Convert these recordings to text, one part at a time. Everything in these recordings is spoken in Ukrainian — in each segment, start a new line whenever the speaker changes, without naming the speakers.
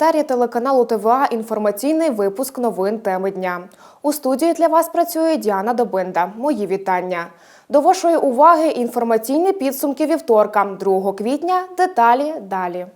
Етері телеканалу ТВА інформаційний випуск новин теми дня. У студії для вас працює Діана Добинда. Мої вітання. До вашої уваги інформаційні підсумки вівторка, 2 квітня. Деталі далі.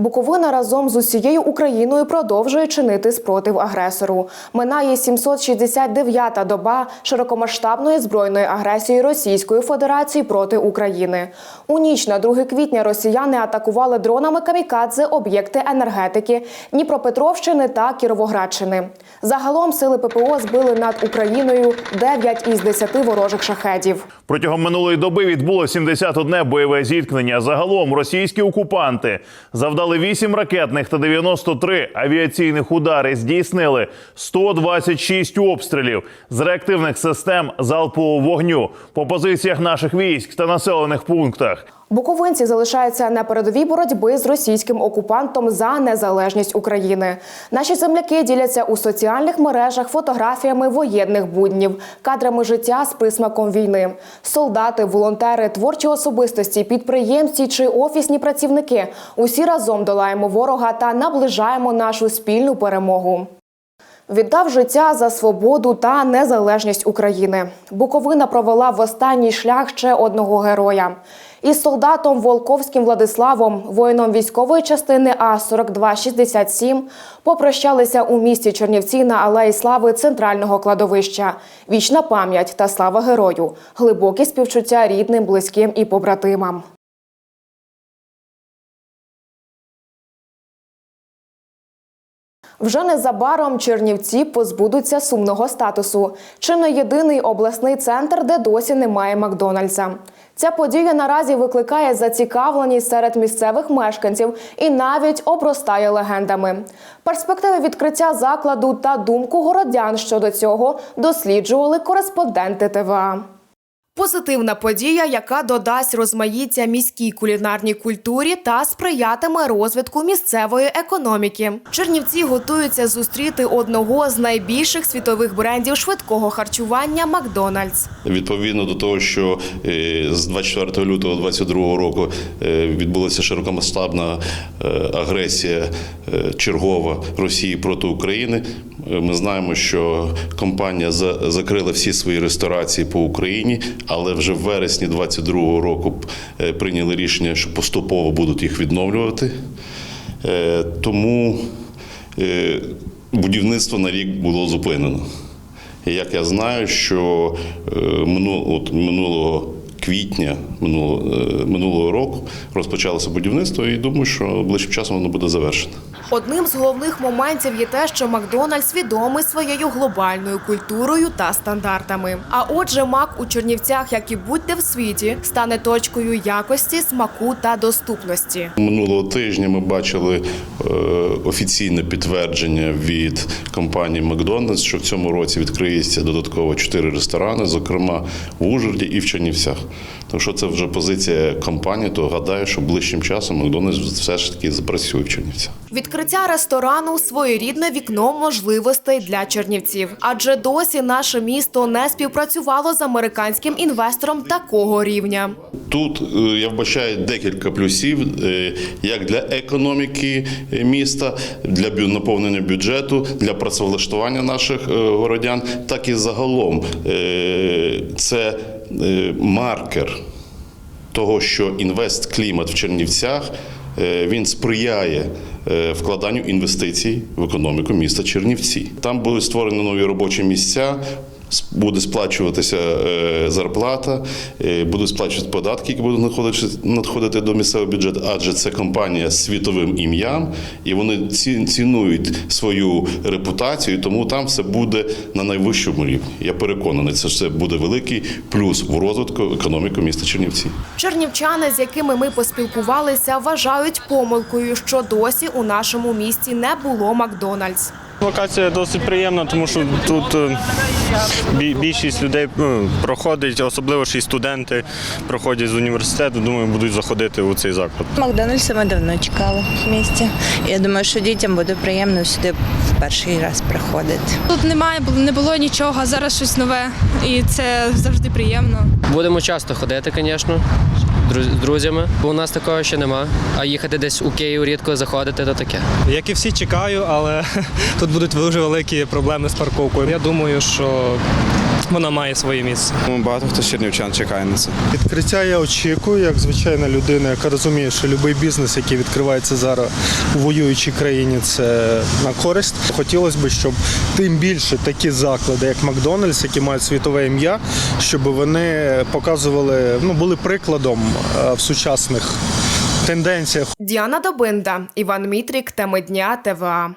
Буковина разом з усією Україною продовжує чинити спротив агресору. Минає 769-та доба широкомасштабної збройної агресії Російської Федерації проти України. У ніч на 2 квітня росіяни атакували дронами камікадзе об'єкти енергетики Дніпропетровщини та Кіровоградщини. Загалом сили ППО збили над Україною 9 із 10 ворожих шахедів.
Протягом минулої доби відбуло 71 бойове зіткнення. Загалом російські окупанти завдали 8 ракетних та 93 авіаційних удари. Здійснили 126 обстрілів з реактивних систем залпового вогню по позиціях наших військ та населених пунктах.
Буковинці залишаються на передовій боротьби з російським окупантом за незалежність України. Наші земляки діляться у соціальних мережах фотографіями воєнних буднів, кадрами життя з присмаком війни. Солдати, волонтери, творчі особистості, підприємці чи офісні працівники усі разом долаємо ворога та наближаємо нашу спільну перемогу. Віддав життя за свободу та незалежність України. Буковина провела в останній шлях ще одного героя. Із солдатом Волковським Владиславом, воїном військової частини А 4267 попрощалися у місті Чернівці на алеї слави центрального кладовища. Вічна пам'ять та слава герою, глибокі співчуття рідним, близьким і побратимам. Вже незабаром Чернівці позбудуться сумного статусу. Чи не єдиний обласний центр, де досі немає Макдональдса. Ця подія наразі викликає зацікавленість серед місцевих мешканців і навіть обростає легендами. Перспективи відкриття закладу та думку городян щодо цього досліджували кореспонденти ТВА. Позитивна подія, яка додасть розмаїття міській кулінарній культурі та сприятиме розвитку місцевої економіки. Чернівці готуються зустріти одного з найбільших світових брендів швидкого харчування Макдональдс.
Відповідно до того, що е, з 24 лютого 2022 року е, відбулася широкомасштабна е, агресія чергова Росії проти України. Ми знаємо, що компанія за- закрила всі свої ресторації по Україні, але вже в вересні 2022 року е, прийняли рішення, що поступово будуть їх відновлювати. Е, Тому е, будівництво на рік було зупинено. Як я знаю, що от минулого квітня минулого року розпочалося будівництво, і думаю, що ближчим часом воно буде завершено.
Одним з головних моментів є те, що Макдональдс відомий своєю глобальною культурою та стандартами. А отже, Мак у Чернівцях, як і будь-де в світі, стане точкою якості, смаку та доступності.
Минулого тижня ми бачили е, офіційне підтвердження від компанії Макдональдс, що в цьому році відкриється додатково чотири ресторани, зокрема в Ужгороді і в Чернівцях. Тому що це вже позиція компанії, то гадаю, що ближчим часом Макдональдс все ж таки запрацює в Чернівцях.
Відкриття ресторану своєрідне вікно можливостей для чернівців, адже досі наше місто не співпрацювало з американським інвестором такого рівня.
Тут е, я вбачаю декілька плюсів, е, як для економіки е, міста, для наповнення бюджету, для працевлаштування наших городян, так і загалом це маркер того, що інвестклімат в Чернівцях він сприяє вкладанню інвестицій в економіку міста Чернівці. Там були створені нові робочі місця. Буде сплачуватися е, зарплата, е, будуть сплачувати податки, які будуть надходити, до місцевого бюджету, адже це компанія з світовим ім'ям, і вони ці- цінують свою репутацію, тому там все буде на найвищому рівні. Я переконаний, це все буде великий плюс в розвитку економіки міста Чернівці.
Чернівчани, з якими ми поспілкувалися, вважають помилкою, що досі у нашому місті не було Макдональдс.
Локація досить приємна, тому що тут е, більшість людей ну, проходить, особливо ж і студенти проходять з університету. Думаю, будуть заходити у цей заклад.
Макдональдса ми давно чекали в місті. Я думаю, що дітям буде приємно сюди в перший раз приходити.
Тут немає, не було нічого, а зараз щось нове, і це завжди приємно.
Будемо часто ходити, звісно, з друзями. Бо у нас такого ще нема. А їхати десь у Київ рідко заходити, то таке.
Як і всі чекаю, але тут будуть дуже великі проблеми з парковкою. Я думаю, що вона має своє місце.
Багато хто з чернівчан чекає на це.
Відкриття я очікую, як звичайна людина, яка розуміє, що будь-який бізнес, який відкривається зараз у воюючій країні, це на користь. Хотілося б, щоб тим більше такі заклади, як Макдональдс, які мають світове ім'я, щоб вони показували, ну були прикладом е, в сучасних тенденціях.
Діана Добинда, Іван Мітрік, теми дня ТВА.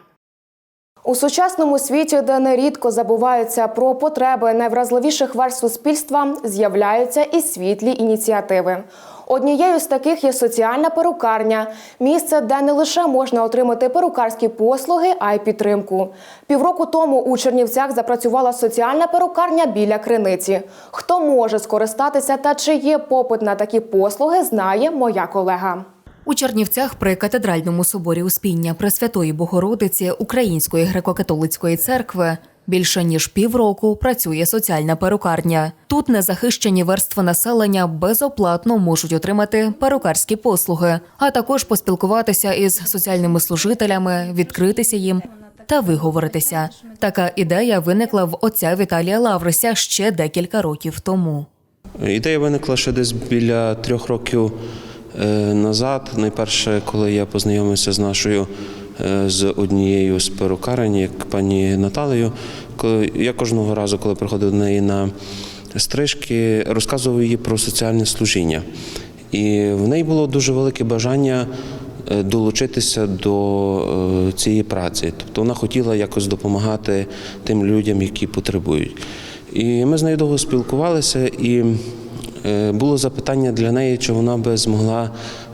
У сучасному світі, де нерідко забуваються про потреби найвразливіших верств суспільства, з'являються і світлі ініціативи. Однією з таких є соціальна перукарня місце, де не лише можна отримати перукарські послуги, а й підтримку. Півроку тому у Чернівцях запрацювала соціальна перукарня біля криниці. Хто може скористатися та чи є попит на такі послуги, знає моя колега.
У Чернівцях при катедральному соборі Успіння Пресвятої Богородиці Української греко-католицької церкви більше ніж півроку працює соціальна перукарня. Тут незахищені верстви населення безоплатно можуть отримати перукарські послуги, а також поспілкуватися із соціальними служителями, відкритися їм. Та виговоритися. Така ідея виникла в отця Віталія Лаврися ще декілька років тому.
Ідея виникла ще десь біля трьох років назад. Найперше, коли я познайомився з нашою е, з однією з перукарень, як пані Наталею, коли я кожного разу, коли приходив до неї на стрижки, розказував їй про соціальне служіння. І в неї було дуже велике бажання е, долучитися до е, цієї праці. Тобто вона хотіла якось допомагати тим людям, які потребують. І ми з нею довго спілкувалися, і е, було запитання для неї, чи вона би змогла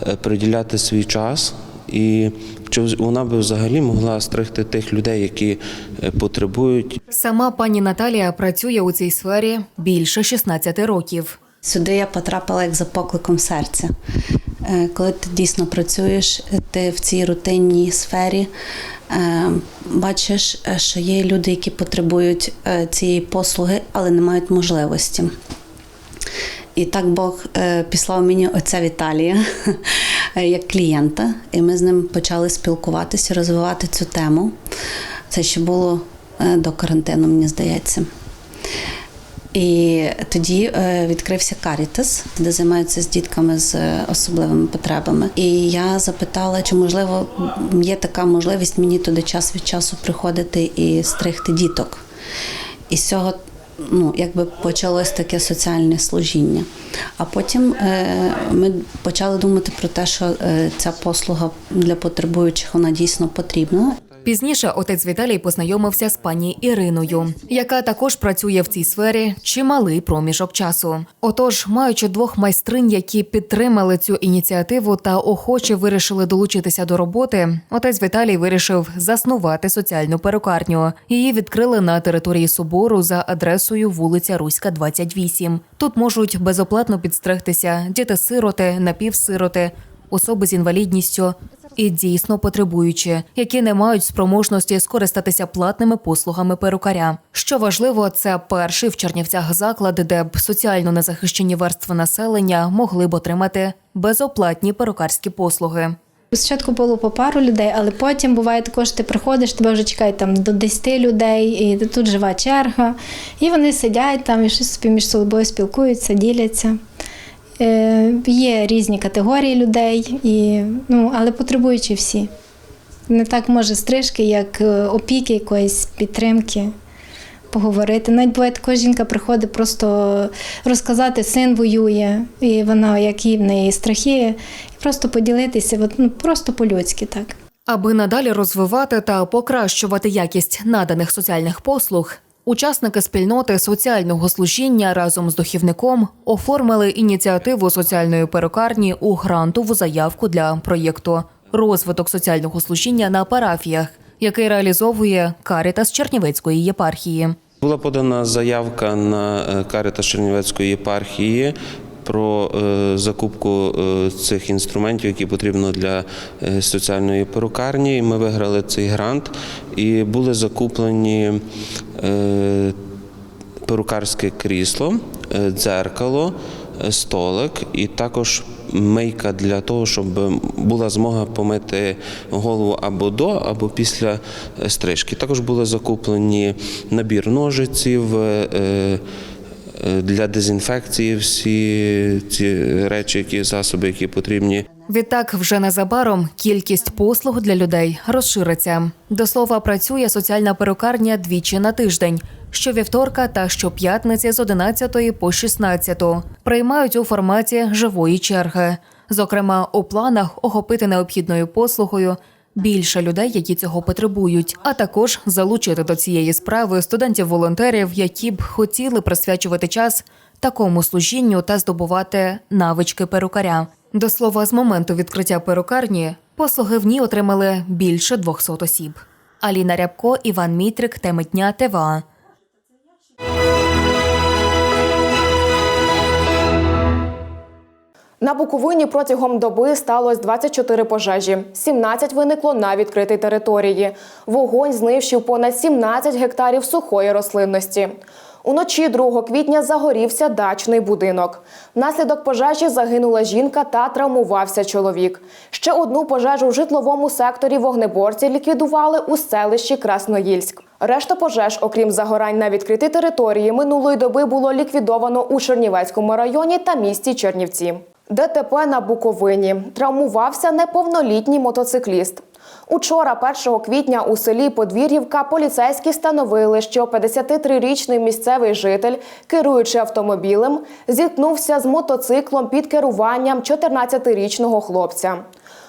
е, приділяти свій час, і чи вона би взагалі могла стригти тих людей, які е, потребують.
Сама пані Наталія працює у цій сфері більше 16 років.
Сюди я потрапила як за покликом серця. Е, Коли ти дійсно працюєш, ти в цій рутинній сфері е, бачиш, е, що є люди, які потребують е, цієї послуги, але не мають можливості. І так Бог е, післав мені отця Віталія е, як клієнта, і ми з ним почали спілкуватися, розвивати цю тему. Це ще було е, до карантину, мені здається. І тоді відкрився Карітас, де займаються з дітками з особливими потребами. І я запитала, чи можливо є така можливість мені туди час від часу приходити і стригти діток. І з цього ну, якби почалось таке соціальне служіння. А потім е, ми почали думати про те, що е, ця послуга для потребуючих вона дійсно потрібна.
Пізніше отець Віталій познайомився з пані Іриною, яка також працює в цій сфері чималий проміжок часу. Отож, маючи двох майстринь, які підтримали цю ініціативу та охоче вирішили долучитися до роботи, отець Віталій вирішив заснувати соціальну перукарню. Її відкрили на території собору за адресою вулиця Руська, 28. Тут можуть безоплатно підстригтися діти-сироти, напівсироти, особи з інвалідністю і дійсно потребуючі, які не мають спроможності скористатися платними послугами перукаря. Що важливо, це перший в Чернівцях заклад, де б соціально незахищені верстви населення могли б отримати безоплатні перукарські послуги.
Спочатку було по пару людей, але потім буває також, ти приходиш, тебе вже чекають там до 10 людей, і тут жива черга. І вони сидять там і щось собі між собою спілкуються, діляться. Е, є різні категорії людей, і, ну, але потребуючі всі. Не так може стрижки, як е, опіки, якоїсь підтримки. Поговорити. Навіть буває також жінка приходить просто розказати, син воює, і вона, які в неї страхи, і просто поділитися, ну, просто по-людськи так.
Аби надалі розвивати та покращувати якість наданих соціальних послуг, учасники спільноти соціального служіння разом з дохівником оформили ініціативу соціальної перукарні у грантову заявку для проєкту Розвиток соціального служіння на парафіях який реалізовує Карітас Чернівецької єпархії.
Була подана заявка на е, Чернівецької єпархії про е, закупку е, цих інструментів, які потрібно для соціальної перукарні. Ми виграли цей грант і були закуплені перукарське крісло, е, дзеркало, е, столик і також мийка для того, щоб була змога помити голову або до, або після е, стрижки. Також були закуплені набір ножиців. е, е, Для дезінфекції всі ці речі, які засоби, які потрібні.
Відтак, вже незабаром кількість послуг для людей розшириться. До слова, працює соціальна перукарня двічі на тиждень. Щовівторка та щоп'ятниці з 11 по 16. Приймають у форматі живої черги. Зокрема, у планах охопити необхідною послугою більше людей, які цього потребують, а також залучити до цієї справи студентів-волонтерів, які б хотіли присвячувати час такому служінню та здобувати навички перукаря. До слова, з моменту відкриття перукарні послуги в ній отримали більше 200 осіб. Аліна Рябко, Іван Мітрик, теми дня ТВА.
На Буковині протягом доби сталося 24 пожежі. 17 виникло на відкритій території. Вогонь знищив понад 17 гектарів сухої рослинності. Уночі 2 квітня загорівся дачний будинок. Внаслідок пожежі загинула жінка та травмувався чоловік. Ще одну пожежу в житловому секторі вогнеборці ліквідували у селищі Красноїльськ. Решта пожеж, окрім загорань на відкритій території, минулої доби було ліквідовано у Чернівецькому районі та місті Чернівці. ДТП на Буковині. Травмувався неповнолітній мотоцикліст. Учора, 1 квітня, у селі Подвір'ївка поліцейські встановили, що 53-річний місцевий житель, керуючи автомобілем, зіткнувся з мотоциклом під керуванням 14-річного хлопця.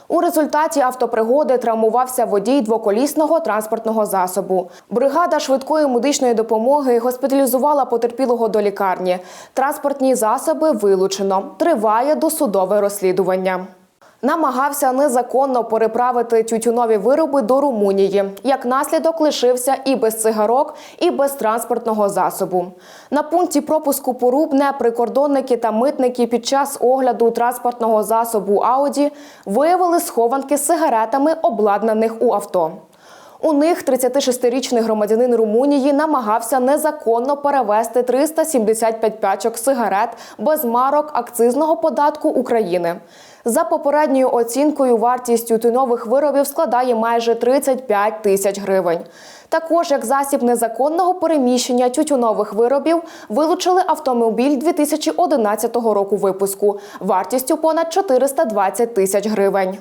У результаті автопригоди травмувався водій двоколісного транспортного засобу. Бригада швидкої медичної допомоги госпіталізувала потерпілого до лікарні. Транспортні засоби вилучено. Триває досудове розслідування. Намагався незаконно переправити тютюнові вироби до Румунії. Як наслідок лишився і без цигарок, і без транспортного засобу. На пункті пропуску порубне прикордонники та митники під час огляду транспортного засобу Ауді виявили схованки з сигаретами, обладнаних у авто. У них 36-річний громадянин Румунії намагався незаконно перевезти 375 пачок сигарет без марок акцизного податку України. За попередньою оцінкою, вартість тютюнових виробів складає майже 35 тисяч гривень. Також як засіб незаконного переміщення тютюнових виробів вилучили автомобіль 2011 року випуску вартістю понад 420 тисяч гривень.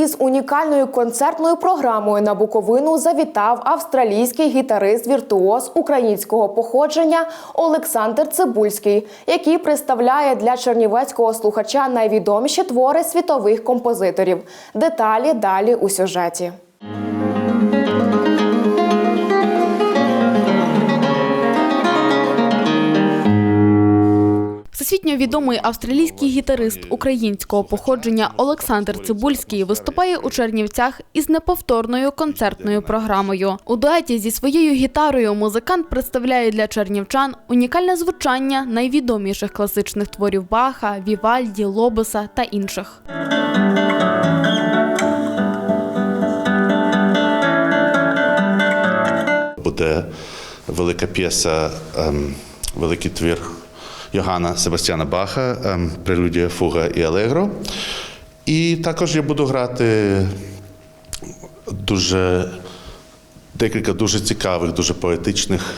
Із унікальною концертною програмою на Буковину завітав австралійський гітарист-віртуоз українського походження Олександр Цибульський, який представляє для чернівецького слухача найвідоміші твори світових композиторів. Деталі далі у сюжеті.
Всесвітньо відомий австралійський гітарист українського походження Олександр Цибульський виступає у Чернівцях із неповторною концертною програмою. У дуеті зі своєю гітарою музикант представляє для чернівчан унікальне звучання найвідоміших класичних творів Баха, Вівальді, Лобеса та інших.
Буде велика п'єса, ем, великий твір Йоганна Себастьяна Баха, ем, прелюдія Фуга і Алегро. І також я буду грати дуже декілька дуже цікавих, дуже поетичних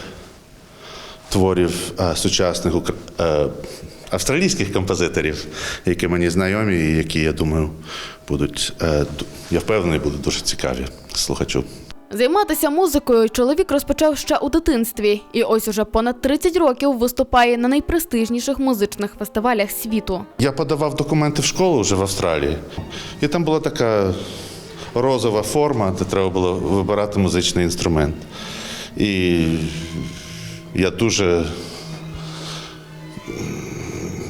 творів е, сучасних е, австралійських композиторів, які мені знайомі і які, я думаю, будуть, е, я впевнений, будуть дуже цікаві слухачу.
Займатися музикою чоловік розпочав ще у дитинстві, і ось уже понад 30 років виступає на найпрестижніших музичних фестивалях світу.
Я подавав документи в школу вже в Австралії, і там була така розова форма, де треба було вибирати музичний інструмент. І я дуже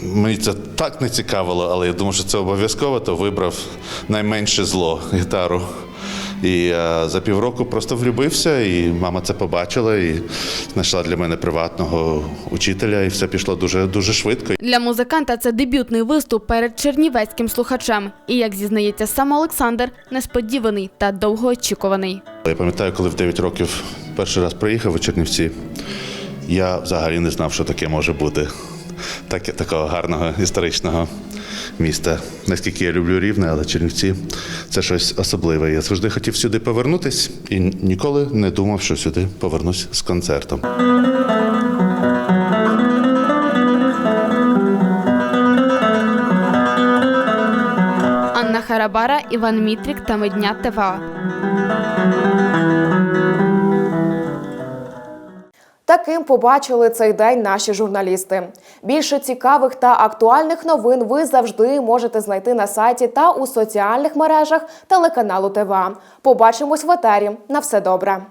мені це так не цікавило, але я думав, що це обов'язково, то вибрав найменше зло гітару. І е, за півроку просто влюбився, і мама це побачила і знайшла для мене приватного учителя, і все пішло дуже дуже швидко.
Для музиканта це дебютний виступ перед чернівецьким слухачем. І, як зізнається сам Олександр, несподіваний та довгоочікуваний.
Я пам'ятаю, коли в 9 років перший раз приїхав у Чернівці, я взагалі не знав, що таке може бути. Так, такого гарного історичного міста. Наскільки я люблю рівне, але Чернівці це щось особливе. Я завжди хотів сюди повернутись і ніколи не думав, що сюди повернусь з концертом.
Анна Харабара, Іван Мітрік та Медня ТВА.
Таким побачили цей день наші журналісти. Більше цікавих та актуальних новин ви завжди можете знайти на сайті та у соціальних мережах телеканалу ТВА. Побачимось в етері. На все добре.